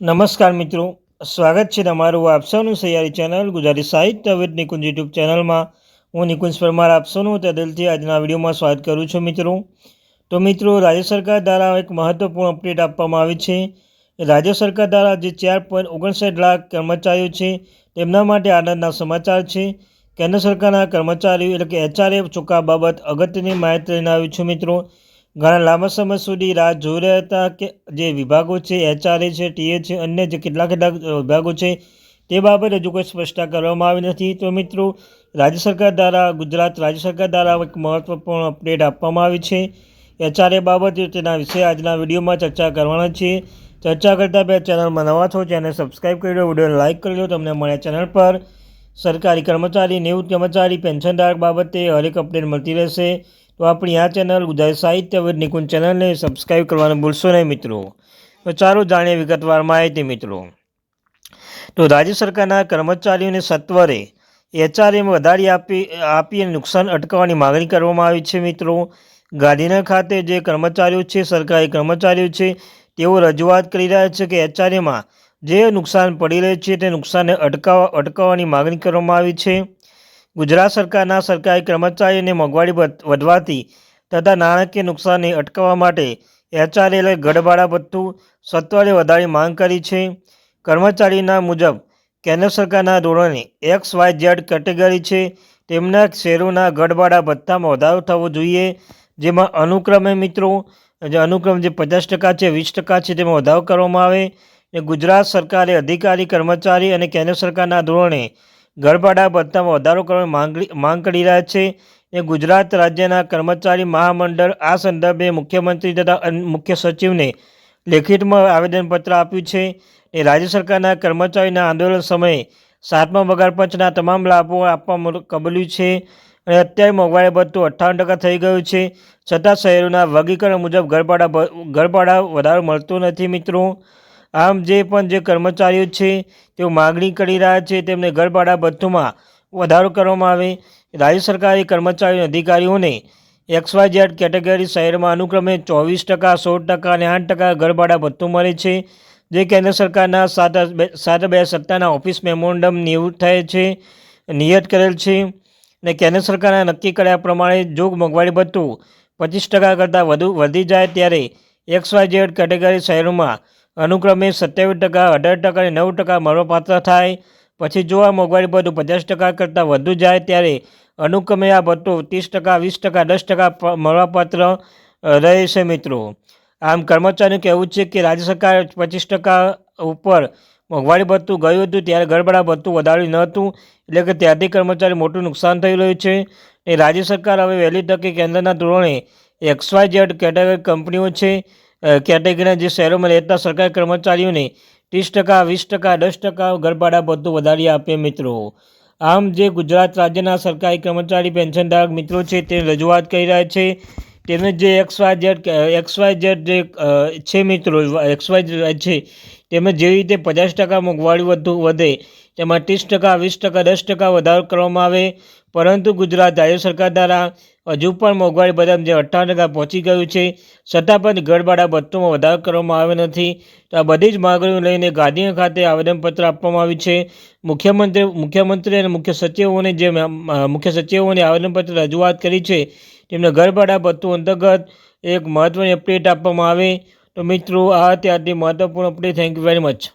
નમસ્કાર મિત્રો, સ્વાગત છે તમારું આપ સૌનું સૈયારી ચેનલ ગુજરાતી સાહિત્ય વિદ નિકુંજ યુટ્યુબ ચેનલમાં. હું નિકુંજ પરમાર આપ સૌનું તે દિલથી આજના વિડીયોમાં સ્વાગત કરું છું મિત્રો. તો મિત્રો, રાજ્ય સરકાર દ્વારા એક મહત્વપૂર્ણ અપડેટ આપવામાં આવી છે. રાજ્ય સરકાર દ્વારા જે ચાર પોઈન્ટ ઓગણસાઠ લાખ કર્મચારીઓ છે, તેમના માટે આનંદના સમાચાર છે. કેન્દ્ર સરકારના કર્મચારીઓ એટલે કે એચઆરએફ ચુકા બાબત અગત્યની માહિતી લઈને આવ્યું છું મિત્રો. ઘણા લાંબા સમય સુધી રાહ જોઈ રહ્યા હતા કે જે વિભાગો છે, એચઆરએ છે, ટીએ છે, અન્ય જે કેટલા કેટલાક વિભાગો છે, તે બાબતે હજુ કોઈ સ્પષ્ટતા કરવામાં આવી નથી. તો મિત્રો, રાજ્ય સરકાર દ્વારા, ગુજરાત રાજ્ય સરકાર દ્વારા એક મહત્વપૂર્ણ અપડેટ આપવામાં આવી છે. એચઆરએ બાબતે તેના વિશે આજના વિડીયોમાં ચર્ચા કરવાના છીએ ચર્ચા કરતાં પહેલાં ચેનલમાં નવા છો ચેનલ સબસ્ક્રાઈબ કરી લો વીડિયો લાઇક કરી લો, તમને મળ્યા ચેનલ પર. સરકારી કર્મચારી, નિવૃત્ત કર્મચારી, પેન્શનધારક બાબતે હરેક અપડેટ મળતી રહેશે. તો આપણી આ ચેનલ ગુજરાતી સાહિત્ય વિદ નિકુંજ ચેનલને સબસ્ક્રાઈબ કરવાનું ભૂલશો નહીં મિત્રો. તો ચાલો જાણીએ વિગતવાર માહિતી મિત્રો. તો રાજ્ય સરકારના કર્મચારીઓને સત્વરે એચઆરએમાં વધારી આપી આપી અને નુકસાન અટકાવવાની માગણી કરવામાં આવી છે મિત્રો. ગાંધીનગર ખાતે જે કર્મચારીઓ છે, સરકારી કર્મચારીઓ છે, તેઓ રજૂઆત કરી રહ્યા છે કે એચઆરએમાં જે નુકસાન પડી રહ્યું છે તે નુકસાનને અટકાવવા અટકાવવાની માગણી કરવામાં આવી છે. ગુજરાત સરકારના સરકારી કર્મચારીઓને મોંઘવારી વધવાથી તથા નાણાકીય નુકસાનને અટકાવવા માટે એચઆરએલએ ગઢભાડા ભથ્થું સત્વરે વધારી માંગ કરી છે. કર્મચારીના મુજબ કેન્દ્ર સરકારના ધોરણે એક્સ વાય ઝેડ કેટેગરી છે. તેમના શેરોના ગઢબાડા ભથ્થામાં વધારો થવો જોઈએ, જેમાં અનુક્રમે મિત્રો, જે અનુક્રમ જે પચાસ ટકા છે, વીસ ટકા છે, તેમાં વધારો કરવામાં આવે. ગુજરાત સરકારે અધિકારી, કર્મચારી અને કેન્દ્ર સરકારના ધોરણે ગરબાડા ભથ્થામાં વધારો કરવાની માંગણી માંગ કરી રહ્યા છે. એ ગુજરાત રાજ્યના કર્મચારી મહામંડળ આ સંદર્ભે મુખ્યમંત્રી તથા મુખ્ય સચિવને લેખિતમાં આવેદનપત્ર આપ્યું છે. એ રાજ્ય સરકારના કર્મચારીના આંદોલન સમયે સાતમા પગાર પંચના તમામ લાભો આપવા કબલ્યું છે અને અત્યારે મોંઘવારી ભથ્થું અઠ્ઠાવન ટકા થઈ ગયું છે. છતાં શહેરોના વર્ગીકરણ મુજબ ઘરભાડા ઘરભાડા વધારો મળતો નથી મિત્રો. આમ જે પણ જે કર્મચારીઓ છે, તેઓ માગણી કરી રહ્યા છે, તેમને ઘરભાડા ભથ્થુમાં વધારો કરવામાં આવે. રાજ્ય સરકારી કર્મચારી અધિકારીઓને એક્સ વાય ઝેડ કેટેગરી શહેરમાં અનુક્રમે ચોવીસ ટકા, સોળ ટકા અને આઠ ટકા ઘરભાડા ભથ્થું મળે છે, જે કેન્દ્ર સરકારના સાત સાત બે સત્તાના ઓફિસ મેમોરન્ડમ નિવૃત્ત થાય છે, નિયત કરેલ છે. અને કેન્દ્ર સરકારના નક્કી કર્યા પ્રમાણે જો મોંઘવારી ભથ્થું પચીસ ટકા કરતાં વધુ વધી જાય, ત્યારે એક્સ વાય ઝેડ કેટેગરી શહેરોમાં અનુક્રમે સત્યાવીસ ટકા, અઢાર ટકા અને નવ ટકા મળવાપાત્ર થાય. પછી જો આ મોંઘવારી ભથ્થું પચાસ ટકા કરતાં વધુ જાય ત્યારે અનુક્રમે આ ભથ્થું ત્રીસ ટકા, વીસ ટકા, દસ ટકા મળવાપાત્ર રહે છે મિત્રો. આમ કર્મચારીનું કહેવું છે કે રાજ્ય સરકાર પચીસ ટકા ઉપર મોંઘવારી ભથ્થું ગયું હતું ત્યારે ગરબડા ભથ્થું વધાર્યું ન હતું. એટલે કે ત્યાંથી કર્મચારી મોટું નુકસાન થઈ રહ્યું છે. એ રાજ્ય સરકાર હવે વહેલી તકે કેન્દ્રના ધોરણે એક્સવાય ઝેડ કેટેગરી કંપનીઓ છે. કેટેગરીના જે શહેરોમાં રહેતા સરકારી કર્મચારીઓને ત્રીસ ટકા, વીસ ટકા, દસ ટકા ઘરભાડા બધું વધારી આપે મિત્રો. આમ જે ગુજરાત રાજ્યના સરકારી કર્મચારી, પેન્શનધારક મિત્રો છે, તે રજૂઆત કરી રહ્યા છે. તેમને જે X Y Z X Y Z જે છે મિત્રો એક્સ વાય છે તેમજ જેવી રીતે પચાસ ટકા મોંઘવારી વધુ, વધે, તેમાં ત્રીસ ટકા, વીસ ટકા, દસ ટકા વધારો કરવામાં આવે, પરંતુ ગુજરાત રાજ્ય સરકાર દ્વારા હજુ પણ મોંઘવારી બધા જે અઠ્ઠાવન ટકા પહોંચી ગયું છે, છતાં પણ ઘરભાડા ભથ્થુમાં વધારો કરવામાં આવ્યો નથી, તો આ બધી જ માગણીઓ લઈને ગાંધીનગર ખાતે આવેદનપત્ર આપવામાં આવ્યું છે. મુખ્યમંત્રી મુખ્યમંત્રી અને મુખ્ય સચિવોને જે મુખ્ય સચિવોને આવેદનપત્ર રજૂઆત કરી છે તેમને ઘરભાડા ભથ્થું અંતર્ગત એક મહત્ત્વની અપડેટ આપવામાં આવે. તો મિત્રો, આ ત્યારથી મહત્ત્વપૂર્ણ update thank you very much